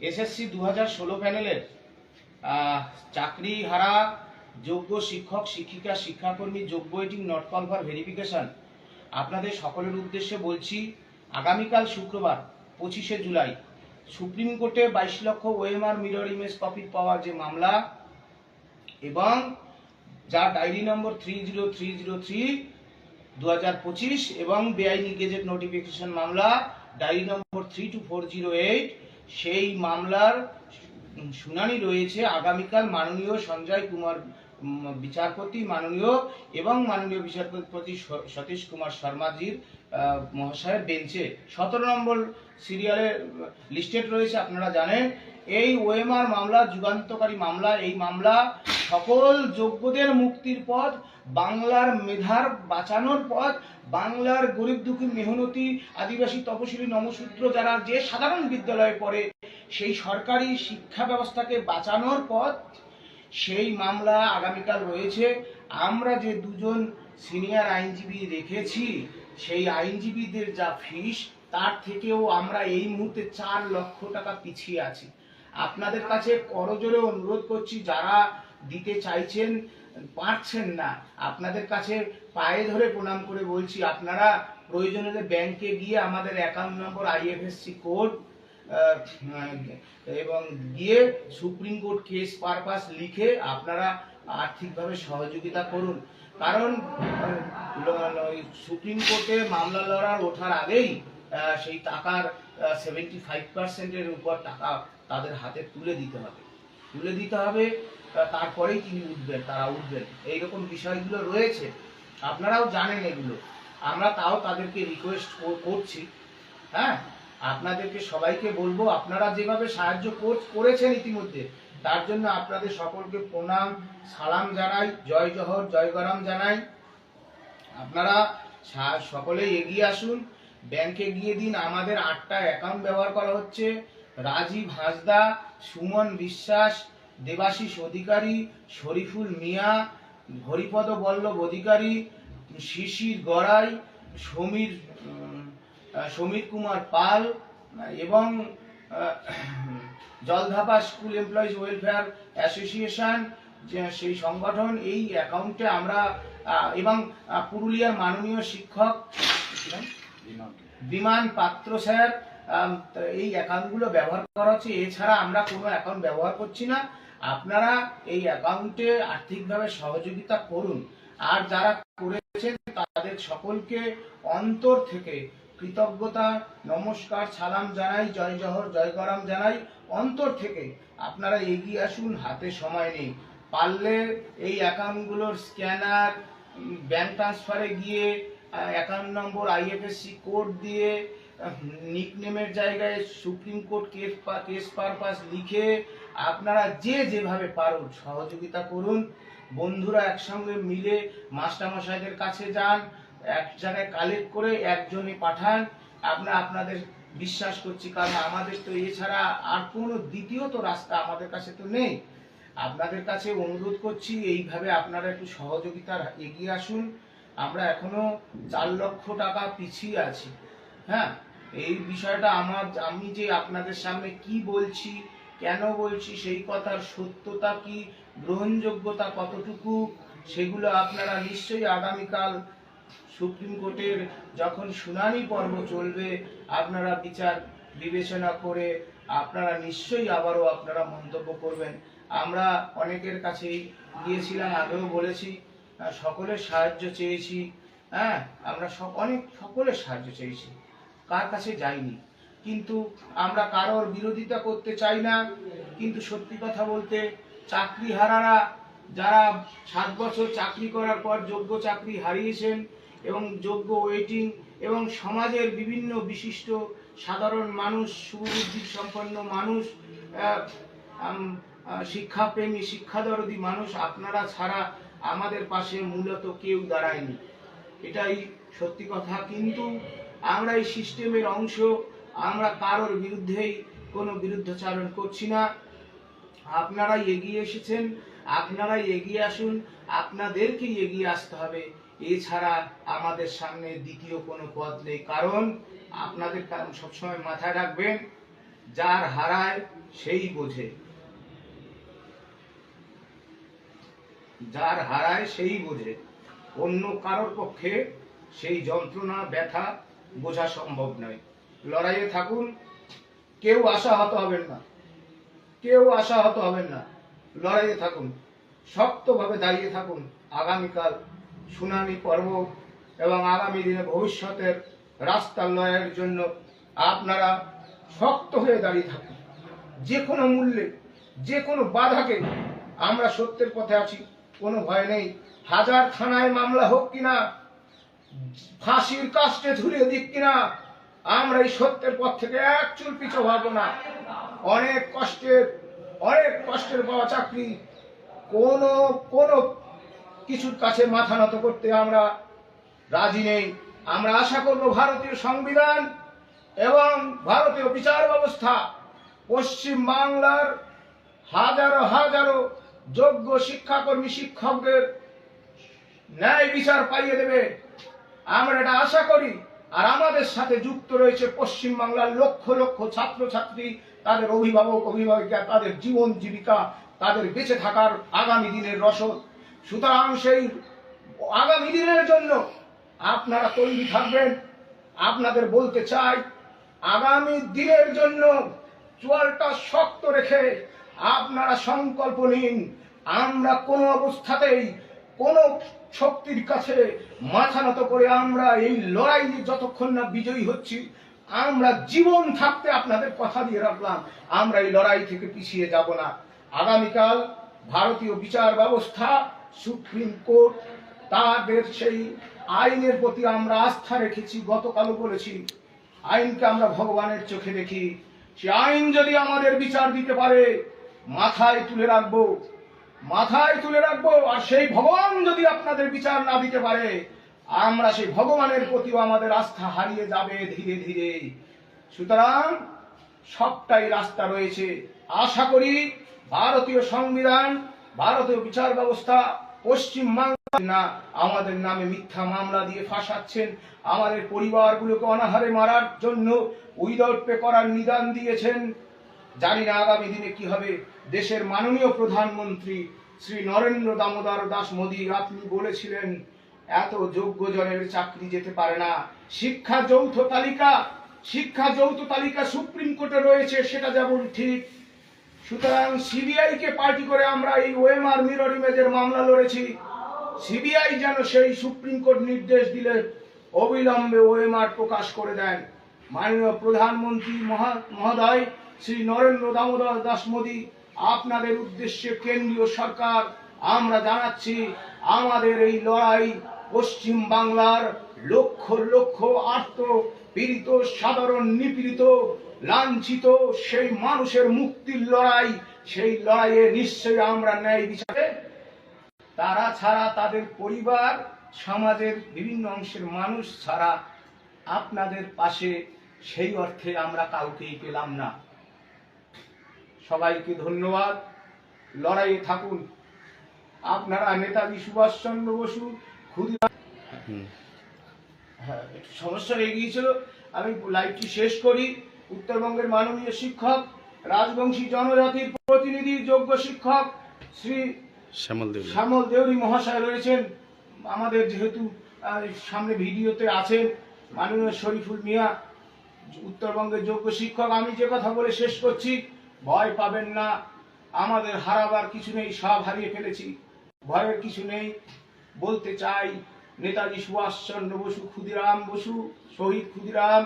SSC দু হাজার ষোলো প্যানেলের চাকরি হারা যোগ্য শিক্ষক, শিক্ষিকা, শিক্ষাকর্মী, যোগ্য এটিং নট কল ফর ভেরিফিকেশন আপনাদের সকলের উদ্দেশ্যে বলছি, আগামীকাল শুক্রবার, পঁচিশে জুলাই, সুপ্রিম কোর্টে বাইশ লক্ষ ওএমআর মিরর ইমেজ কপি পাওয়া যে মামলা এবং যার diary number three zero three zero three দু হাজার পঁচিশ এবং বেআইনি গেজেট নোটিফিকেশন মামলা diary number three two four zero eight সেই মামলার শুনানি রয়েছে আগামীকাল মাননীয় সঞ্জয় কুমার বিচারপতি মাননীয় এবং মাননীয় বিচারপতি সতীশ কুমার শর্মাজির মহাশয়ের বেঞ্চে। সতেরো নম্বর সিরিয়ালে লিস্টেড রয়েছে, আপনারা জানেন। এই ওএমআর মামলা, যুগান্তকারী মামলা, এই মামলা সকল যোগ্যদের মুক্তির পথ, বাংলার মেধার বাঁচানোর পথ, বাংলার গরিব দুঃখী মেহনতি আদিবাসী তপশিলি নমসূত্র যারা যে সাধারণ বিদ্যালয়ে পড়ে, সেই সরকারি শিক্ষা ব্যবস্থাকে বাঁচানোর পথ, সেই মামলা আগামীকাল রয়েছে। আমরা যে দুজন সিনিয়র আইনজীবী রেখেছি সেই আইনজীবীদের যা ফিস, তার থেকেও আমরা এই মুহূর্তে চার লক্ষ টাকা পিছিয়ে আছি। আপনাদের কাছে করজোরে অনুরোধ করছি, যারা দিতে চাইছেন, পারছেন না। আপনাদের কাছে পায়ে ধরে প্রণাম করে বলছি, আপনারা প্রয়োজন হলে ব্যাংকে গিয়ে আমাদের অ্যাকাউন্ট নম্বর আইএফএসসি কোড এবং গিয়ে সুপ্রিম কোর্ট কেস পারপাস লিখে আপনারা আর্থিকভাবে সহযোগিতা করুন। কারণ সুপ্রিম কোর্টে মামলা লড়ার ওঠার আগেই সেই টাকার সেভেন্টি ফাইভ পার্সেন্টের উপর টাকা তাদের হাতে তুলে দিতে হবে। তুলে দিতে হবে তারপরেই তিনি উঠবেন, তারা উঠবেন। এইরকম বিষয়গুলো রয়েছে। আপনারাও জানেন এগুলো। আমরা তাও তাদেরকে রিকোয়েস্ট করছি। হ্যাঁ? আপনাদেরকে সবাইকে বলব, আপনারা যেভাবে সাহায্য কর- করেছেন ইতিমধ্যে, তার জন্য আপনাদের সকলকে প্রণাম, সালাম জানাই, জয় জহর, জয় গরম জানাই। আপনারা সকলেই এগিয়ে আসুন। ব্যাংকে গিয়ে দিন, আমাদের আটটা অ্যাকাউন্ট ব্যবহার করা হচ্ছে। রাজীব হাঁসদা সুমন বিশ্বাস দেবাশিস অধিকারী শরীফুল মিয়া হরিপদ বল্লভ অধিকারী শিশির গড়াই সমীর সমীর কুমার পাল এবং Jaldhapa school employees welfare association সেই সংগঠন এই অ্যাকাউন্টে আমরা এবং পুরুলিয়ার মাননীয় শিক্ষক বিমান পাত্র স্যার এই অ্যাকাউন্টগুলো ব্যবহার করা হচ্ছে। এছাড়া আমরা কোনো অ্যাকাউন্ট ব্যবহার করছি না। আপনারা এই অ্যাকাউন্টে আর্থিকভাবে সহযোগিতা করুন। আর যারা করেছেন, তাদের সকলকে অন্তর থেকে কৃতজ্ঞতা, নমস্কার, সালাম জানাই, জয় জহর, জয় গরাম জানাই। অন্তর থেকে আপনারা এগিয়ে আসুন, হাতে সময় নেই। পারলে এই অ্যাকাউন্টগুলোর স্ক্যানার ব্যাংক ট্রান্সফারে গিয়ে অ্যাকাউন্ট নম্বর, আইএফএসসি কোড দিয়ে নিকনেমের জায়গায় supreme court case case purpose লিখে আপনারা যে যেভাবে পারুন সহযোগিতা করুন। বন্ধুরা একসঙ্গে মিলে মাস্টারমশাইদের কাছে যান, এক জায়গায় কালেক্ট করে একজনে পাঠান। আমরা আপনাদের বিশ্বাস করছি, কারণ আমাদের তো এছাড়া আর কোনো দ্বিতীয় তো রাস্তা আমাদের কাছে তো নেই। আপনাদের কাছে অনুরোধ করছি, এইভাবে আপনারা একটু সহযোগিতার এগিয়ে আসুন। আমরা এখনও চার লক্ষ টাকা পিছিয়ে আছি। হ্যাঁ? এই বিষয়টা আমার, আমি যে আপনাদের সামনে কি বলছি, কেন বলছি, সেই কথার সত্যতা কি, গ্রহণযোগ্যতা কতটুকু, সেগুলো আপনারা নিশ্চয়ই আগামীকাল সুপ্রিম কোর্টের যখন শুনানি পর্ব চলবে, আপনারা বিচার বিবেচনা করে আপনারা নিশ্চয়ই আবারও আপনারা মন্তব্য করবেন। আমরা অনেকের কাছেই গিয়েছিলাম, আগেও বলেছি সকলের সাহায্য চেয়েছি হ্যাঁ আমরা অনেক সকলের সাহায্য চেয়েছি। কার কাছে যাইনি। কিন্তু আমরা কারোর বিরোধিতা করতে চাই না। কিন্তু সত্যি কথা বলতে চাকরি হারারা যারা সাত বছর চাকরি করার পর যোগ্য চাকরি হারিয়েছেন এবং যোগ্য ওয়েটিং এবং সমাজের বিভিন্ন বিশিষ্ট সাধারণ মানুষ, সুবুদ্ধি সম্পন্ন মানুষ শিক্ষাপ্রেমী, শিক্ষাদরদী মানুষ, আপনারা ছাড়া আমাদের পাশে মূলত কেউ দাঁড়ায়নি। এটাই সত্যি কথা। কিন্তু আমরা এই সিস্টেমের অংশ, আমরা কারোর বিরুদ্ধেই কোনো বিরুদ্ধাচারণ করছি না। আপনারাই এগিয়ে এসেছেন, আপনারাই এগিয়ে আসুন, আপনাদেরকেই এগিয়ে আসতে হবে। এছাড়া আমাদের সামনে দ্বিতীয় কোনো পথ নেই, কারণ আপনাদের কারণ সবসময় মাথায় রাখবেন, যার হারায় সেই বোঝে। যার হারায় সেই বোঝে। অন্য কারোর পক্ষে সেই যন্ত্রণা, ব্যথা বোঝা সম্ভব নয়। লড়াইয়ে থাকুন, কেউ আশাহত হবেন না। কেউ আশাহত হবেন না। লড়াইয়ে থাকুন, শক্তভাবে দাঁড়িয়ে থাকুন। আগামীকাল শুনানি পর্ব এবং আগামী দিনে ভবিষ্যতের রাস্তা লড়াইয়ের জন্য আপনারা শক্ত হয়ে দাঁড়িয়ে থাকুন। যে কোনো মূল্যে, যে কোনো বাধাকে আমরা সত্যের পথে আছি, কোনো ভয় নেই। হাজার থানায় মামলা হোক কিনা ফাঁসির কাস্টে ঝুলিয়ে দিক কিনা, আমরা এই সত্যের পথ থেকে এক চুল পিছু ভাবো না। অনেক কষ্টের অনেক কষ্টের পাওয়া চাকরি, কোন কোন কিছুর কাছে মাথা নত করতে আমরা রাজি নেই। আমরা আশা করব ভারতীয় সংবিধান এবং ভারতীয় বিচার ব্যবস্থা পশ্চিম বাংলার হাজারো হাজারো যোগ্য শিক্ষাকর্মী, শিক্ষকদের ন্যায় বিচার পাইয়ে দেবে। আমরা এটা আশা করি, আর আমাদের সাথে যুক্ত রয়েছে পশ্চিম বাংলার লক্ষ লক্ষ ছাত্রছাত্রী, তাদের অভিভাবক, অভিভাবিকা, তাদের জীবন জীবিকা, তাদের বেঁচে থাকার আগামী দিনের রসদ। সুতরাং সেই আগামী দিনের জন্য আপনারা তৈরি থাকবেন। আপনাদের বলতে চাই, আগামী দিনের জন্য চোয়ালটা শক্ত রেখে আপনারা সংকল্প নিন, আমরা কোনো অবস্থাতেই কোন শক্তির কাছে মাথা নত করে আমরা এই লড়াই যতক্ষণ না বিজয়ী হচ্ছি, আমরা জীবন থাকতে আপনাদের কথা দিয়ে রাখলাম। আমরা এই লড়াই থেকে পিছিয়ে যাব না। আগামীকাল ভারতীয় বিচার ব্যবস্থা, সুপ্রিম কোর্ট, তাদের সেই আইনের প্রতি আমরা আস্থা রেখেছি, গতকালও বলেছি, আইনকে আমরা ভগবানের চোখে দেখি। সে আইন যদি আমাদের বিচার দিতে পারে, মাথায় তুলে রাখব। মাথায় তুলে রাখব, আর সেই ভগবান যদি আপনাদের বিচার না দিতে পারে, আমরা সেই ভগবানের প্রতিও আমাদের আস্থা হারিয়ে যাবে ধীরে ধীরে। সুতরাং সবটাই রাস্তা রয়েছে। আশা করি ভারতীয় সংবিধান, ভারতীয় বিচার ব্যবস্থা পশ্চিম বাংলা না, আমাদের নামে মিথ্যা মামলা দিয়ে ফাঁসাচ্ছেন। আমাদের পরিবারগুলোকে অনাহারে মারার জন্য উইদাউট পে করার নিদান দিয়েছেন। জানি না আগামী দিনে কি হবে। দেশের মাননীয় প্রধানমন্ত্রী শ্রী নরেন্দ্র দামোদর দাস মোদী, আপনি বলেছিলেন, এত যোগ্য জনের চাকরি যেতে পারে না। শিক্ষা যৌথ তালিকা, শিক্ষা যৌথ তালিকা সুপ্রিম কোর্টে রয়েছে, সেটা যেমন ঠিক। সুতরাং সিবিআই কে পার্টি করে আমরা এই ওএমআর মিরর ইমেজের মামলা লড়েছি। সিবিআই যেন সেই সুপ্রিম কোর্ট নির্দেশ দিলে অবিলম্বে ওএমআর প্রকাশ করে দেন। মাননীয় প্রধানমন্ত্রী মহা- মহোদয় শ্রী নরেন্দ্র দামোদর দাস মোদী, আপনাদের উদ্দেশ্যে কেন্দ্রীয় সরকার, আমরা জানাচ্ছি, আমাদের এই লড়াই পশ্চিম বাংলার লক্ষ লক্ষ আর্ত পীড়িত সাধারণ নিপীড়িত, লাঞ্ছিত সেই মানুষের মুক্তির লড়াই, সেই লড়াইয়ে নিশ্চয়ই আমরা ন্যায় বিচারে, তারা ছাড়া তাদের পরিবার, সমাজের বিভিন্ন অংশের মানুষ ছাড়া আপনাদের পাশে সেই অর্থে আমরা কাউকেই পেলাম না। সবাইকে ধন্যবাদ। লড়াইয়ে থাকুন। আপনারা নেতাজি সুভাষচন্দ্র বসু ক্ষুদিরাম হ্যাঁ একটু সমস্যা হয়ে গিয়েছিল। আমি লাইভটি শেষ করি। উত্তরবঙ্গের মাননীয় শিক্ষক রাজবংশী জনজাতির প্রতিনিধি যোগ্য শিক্ষক শ্রী শ্যামল দেব শ্যামল দেউরি মহাশয় রয়েছেন। আমাদের যেহেতু সামনে ভিডিওতে আছেন মাননীয় শরীফুল মিয়া উত্তরবঙ্গের যোগ্য শিক্ষক। আমি যে কথা বলে শেষ করছি ভয় পাবেন না। আমাদের হারাবার কিছু নেই সব হারিয়ে ফেলেছি। ভয়ের কিছু নেই। বলতে চাই নেতাজি সুভাষচন্দ্র বসু ক্ষুদিরাম বসু শহীদ ক্ষুদিরাম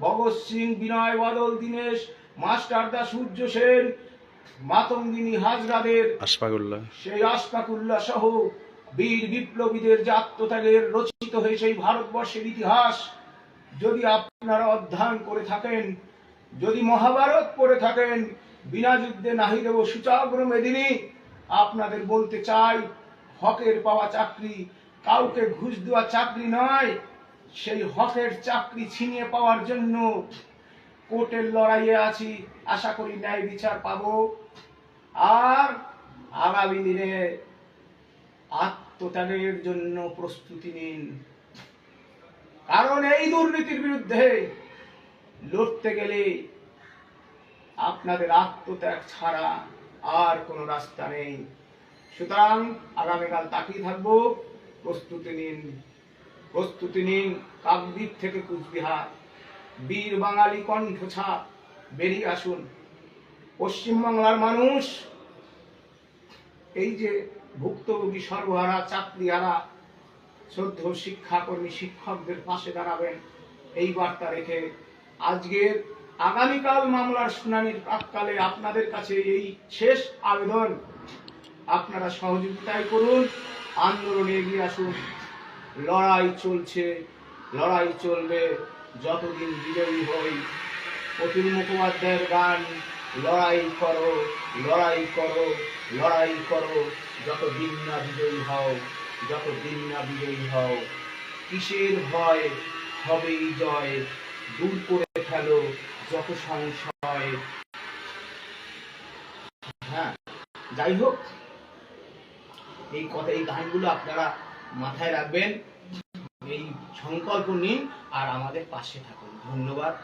ভগৎ সিং বিনয় বাদল দীনেশ মাস্টারদা সূর্য সেন মাতঙ্গিনী হাজরাদের আশফাকুল্লাহ। সেই আশফাকুল্লাহ সহ বীর বিপ্লবীদের যে রচিত হয়েছে এই ভারতবর্ষের ইতিহাস। যদি আপনারা অধ্যয়ন করে থাকেন যদি মহাভারত পড়ে থাকেন বিনা যুদ্ধে নাহি দেব সুচাগ্র মেদিনী আপনাদের বলতে চাই, হকের পাওয়া চাকরি কাউকে ঘুষ দেওয়া চাকরি নয়, সেই হকের চাকরি ছিনিয়ে পাওয়ার জন্য কোর্টের লড়াইয়ে আছি, আশা করি ন্যায় বিচার পাবো। আর আগামী দিনে আত্মত্যাগের জন্য প্রস্তুতি নিন। কারণ এই দুর্নীতির বিরুদ্ধে লড়তে গেলে আপনাদের আত্মত্যাগ ছাড়া আর কোনো রাস্তা নেই। সুতরাং আগামীকাল তাকিয়ে থাকব। প্রস্তুতি নিন। প্রস্তুতি নিন কাকদ্বীপ থেকে কুচবিহার। বীর বাঙালি কণ্ঠছাপ বেরিয়ে আসুন। পশ্চিমবাংলার মানুষ, এই যে ভুক্তভোগী সর্বহারা, চাকরিহারা শ্রদ্ধ শিক্ষাকর্মী, শিক্ষকদের পাশে দাঁড়াবেন, এই বার্তা রেখে আজকের আগামীকাল মামলার শুনানির প্রাককালে আপনাদের কাছে এই শেষ আবেদন। আপনারা সহযোগিতাই করুন, আন্দোলনে এগিয়ে আসুন। লড়াই চলছে, লড়াই চলবে, যতদিন বিজয়ী হই। অতুল মুখোপাধ্যায়ের গান, লড়াই করো লড়াই করো লড়াই করো যত দিন না বিজয়ী হও যত দিন না বিজয়ী হও। কিসের ভয়? হবেই জয়। দূর করে ফেলো যত সংশয়। হ্যাঁ যাই হোক, এই কথা, এই গানগুলো আপনারা মাথায় রাখবেন। এই সংকল্প নিন আর আমাদের পাশে থাকুন। ধন্যবাদ।